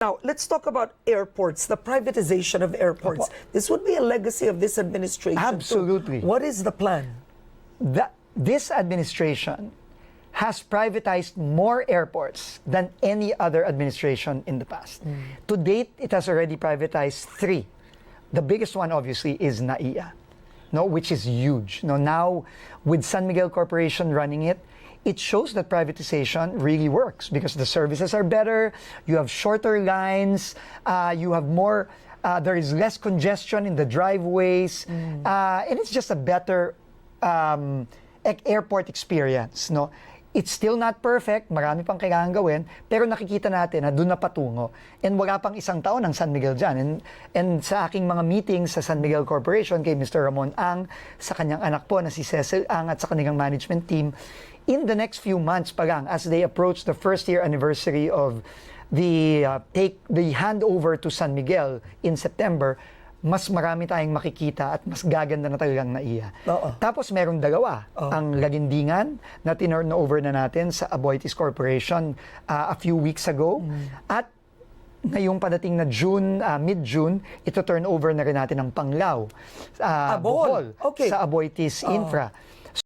Now, let's talk about airports, the privatization of airports. This would be a legacy of this administration. too. Absolutely. What is the plan? that this administration has privatized more airports than any other administration in the past. Hmm. To date, it has already privatized three. The biggest one, obviously, is NAIA, no, which is huge. No, now, with San Miguel Corporation running it, it shows that privatization really works because the services are better, you have shorter lines, uh, you have more, uh, there is less congestion in the driveways, uh, and it's just a better um, airport experience. No? It's still not perfect, marami pang kailangan gawin, pero nakikita natin na doon na patungo. And wala pang isang taon ang San Miguel dyan. And, and sa aking mga meetings sa San Miguel Corporation, kay Mr. Ramon Ang, sa kanyang anak po na si Cecil Ang at sa kanilang management team, in the next few months pa lang, as they approach the first year anniversary of the uh, take the handover to San Miguel in September, mas marami tayong makikita at mas gaganda na talagang naiya. Oo. Tapos merong dalawa. Ang Lagindingan na tinurn over na natin sa Aboitiz Corporation uh, a few weeks ago. At ngayong padating na June, uh, mid-June, ito turn over na rin natin ang Panglao. Uh, Ah, Bohol. Okay. Sa Aboitiz Infra.